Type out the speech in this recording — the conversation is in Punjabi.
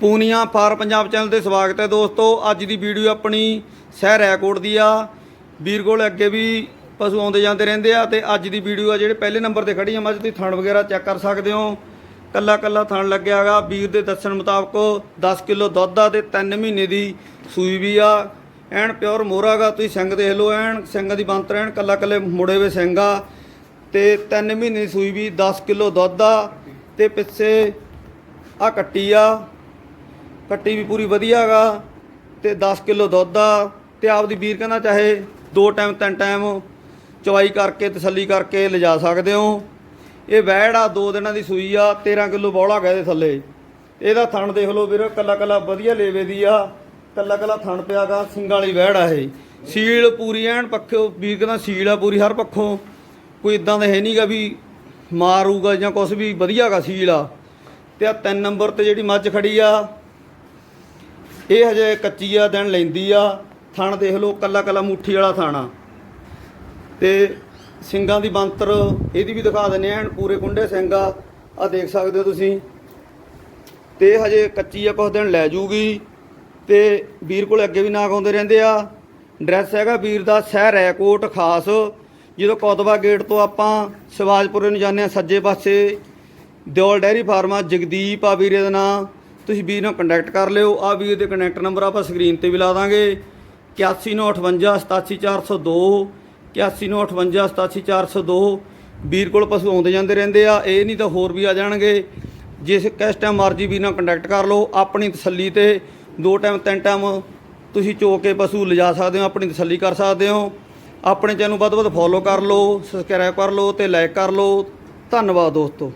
ਪੂਨੀਆ ਫਾਰ ਪੰਜਾਬ ਚੈਨਲ ਤੇ ਸਵਾਗਤ ਹੈ ਦੋਸਤੋ। ਅੱਜ ਦੀ ਵੀਡੀਓ ਆਪਣੀ ਸ਼ਹਿਰ ਰੈਕੋਰਡ ਦੀ ਆ। ਵੀਰ ਕੋਲ ਅੱਗੇ ਵੀ ਪਸ਼ੂ ਆਉਂਦੇ ਜਾਂਦੇ ਰਹਿੰਦੇ ਆ ਤੇ ਅੱਜ ਦੀ ਵੀਡੀਓ ਆ ਜਿਹੜੇ ਪਹਿਲੇ ਨੰਬਰ ਤੇ ਖੜੀ ਆ, ਮੱਝ ਦੀ ਥਣ ਵਗੈਰਾ ਚੈੱਕ ਕਰ ਸਕਦੇ ਹੋ। ਕੱਲਾ ਕੱਲਾ ਥਣ ਲੱਗਿਆਗਾ ਵੀਰ ਦੇ ਦੱਸਣ ਮੁਤਾਬਕ 10 ਕਿਲੋ ਦੁੱਧ ਆ ਤੇ 3 ਮਹੀਨੇ ਦੀ ਸੂਈ ਵੀ ਆ। ਐਨ ਪਿਓਰ ਮੋਹਰਾਗਾ ਤੁਸੀਂ ਸਿੰਘ ਦੇਖ ਲਓ ਐਨ, ਸਿੰਘਾਂ ਦੀ ਬੰਤਰ ਐਨ ਕੱਲਾ ਕੱਲੇ ਮੁੜੇ ਵੇ ਸਿੰਘ ਆ। ਤੇ 3 ਮਹੀਨੇ ਦੀ ਸੂਈ ਵੀ 10 ਕਿਲੋ ਦੁੱਧ ਆ। ਤੇ ਪਿੱਛੇ ਆ ਕੱਟੀ ਆ। ਕੱਟੀ ਵੀ ਪੂਰੀ ਵਧੀਆ ਗਾ ਤੇ 10 ਕਿਲੋ ਦੁੱਧ ਆ ਤੇ ਆਪਦੀ ਵੀਰ ਕਹਿੰਦਾ ਚਾਹੇ ਦੋ ਟਾਈਮ, ਤਿੰਨ ਟਾਈਮ ਚਵਾਈ ਕਰਕੇ ਤਸੱਲੀ ਕਰਕੇ ਲਿਜਾ ਸਕਦੇ ਹੋ। ਇਹ ਵੈੜ ਆ, ਦੋ ਦਿਨਾਂ ਦੀ ਸੂਈ ਆ 13 ਕਿਲੋ ਬੌਲਾ ਗਿਆ ਇਹਦੇ ਥੱਲੇ। ਇਹਦਾ ਥਣ ਦੇਖ ਲਓ ਵੀਰ, ਕੱਲਾ ਕੱਲਾ ਵਧੀਆ ਲੇਵੇ ਦੀ ਆ, ਕੱਲਾ ਕੱਲਾ ਥਣ ਪਿਆਗਾ ਸਿੰਗਾਂ ਵਾਲੀ ਵੈੜ ਆ ਇਹ। ਸੀਲ ਪੂਰੀ ਐਨ ਪੱਖੋਂ ਵੀਰ ਕਹਿੰਦਾ ਸੀਲ ਆ ਪੂਰੀ ਹਰ ਪੱਖੋਂ। ਕੋਈ ਇਦਾਂ ਦਾ ਹੈ ਨਹੀਂਗਾ ਵੀ ਮਾਰੂਗਾ ਜਾਂ ਕੁਝ ਵੀ ਵਧੀਆਗਾ ਸੀਲ ਆ। ਤੇ ਆ ਤਿੰਨ ਨੰਬਰ ਤੇ ਜਿਹੜੀ ਮੱਝ ਖੜੀ ਆ ਇਹ ਹਜੇ ਕੱਚੀ ਆ, ਦਿਨ ਲੈਂਦੀ ਆ। ਥਣ ਦੇਖ ਲਓ, ਕੱਲਾ ਕੱਲਾ ਮੁੱਠੀ ਵਾਲਾ ਥਾਣਾ। ਤੇ ਸਿੰਘਾਂ ਦੀ ਬੰਤਰ ਇਹਦੀ ਵੀ ਦਿਖਾ ਦਿੰਨੇ ਆ, ਪੂਰੇ ਕੁੰਡੇ ਸਿੰਘ ਆ। ਆ ਦੇਖ ਸਕਦੇ ਹੋ ਤੁਸੀਂ। ਤੇ ਹਜੇ ਕੱਚੀ ਆ ਕੁਝ ਦਿਨ ਲੈ ਜੂਗੀ। ਤੇ ਵੀਰ ਕੋਲ ਅੱਗੇ ਵੀ ਨਾਗ ਆਉਂਦੇ ਰਹਿੰਦੇ ਆ। ਡਰੈਸ ਹੈਗਾ ਵੀਰ ਦਾ, ਸ਼ਹਿਰ ਰੈਕੋਟ ਖਾਸ। ਜਦੋਂ ਕੋਤਵਾ ਗੇਟ ਤੋਂ ਆਪਾਂ ਸ਼ਿਵਾਜਪੁਰੇ ਨੂੰ ਜਾਂਦੇ ਆ, ਸੱਜੇ ਪਾਸੇ। ਦਿਓਲ ਡੈਰੀ ਫਾਰਮਾ ਜਗਦੀਪ ਆ ਵੀਰੇ ਦਾ ਨਾਂ। ਤੁਸੀਂ ਵੀਰ ਨਾਲ ਕੰਟੈਕਟ ਕਰ ਲਿਓ ਆ ਵੀਰ ਦੇ ਕੰਟੈਕਟ ਨੰਬਰ ਆਪਾਂ ਸਕਰੀਨ ਤੇ ਵੀ ਲਾ ਦਾਂਗੇ। 8198587402 8198587402 ਵੀਰ ਕੋਲ ਪਸ਼ੂ ਆਉਂਦੇ ਜਾਂਦੇ ਰਹਿੰਦੇ ਆ, ਇਹ ਨਹੀਂ ਤਾਂ ਹੋਰ ਵੀ ਆ ਜਾਣਗੇ। ਜਿਸ, ਕਿਸ ਟਾਈਮ ਮਰਜ਼ੀ ਵੀਰ ਨਾਲ ਕੰਟੈਕਟ ਕਰ ਲਓ, ਆਪਣੀ ਤਸੱਲੀ ਤੇ ਦੋ ਟਾਈਮ ਤਿੰਨ ਟਾਈਮ ਤੁਸੀਂ ਚੋ ਕੇ ਪਸ਼ੂ ਲਿਜਾ ਸਕਦੇ ਹੋ, ਆਪਣੀ ਤਸੱਲੀ ਕਰ ਸਕਦੇ ਹੋ। ਆਪਣੇ ਚੈਨਲ ਵੱਧ ਤੋਂ ਵੱਧ ਫੋਲੋ ਕਰ ਲਓ ਸਬਸਕ੍ਰਾਈਬ ਕਰ ਲਓ ਤੇ ਲਾਈਕ ਕਰ ਲਓ। ਧੰਨਵਾਦ ਦੋਸਤੋ।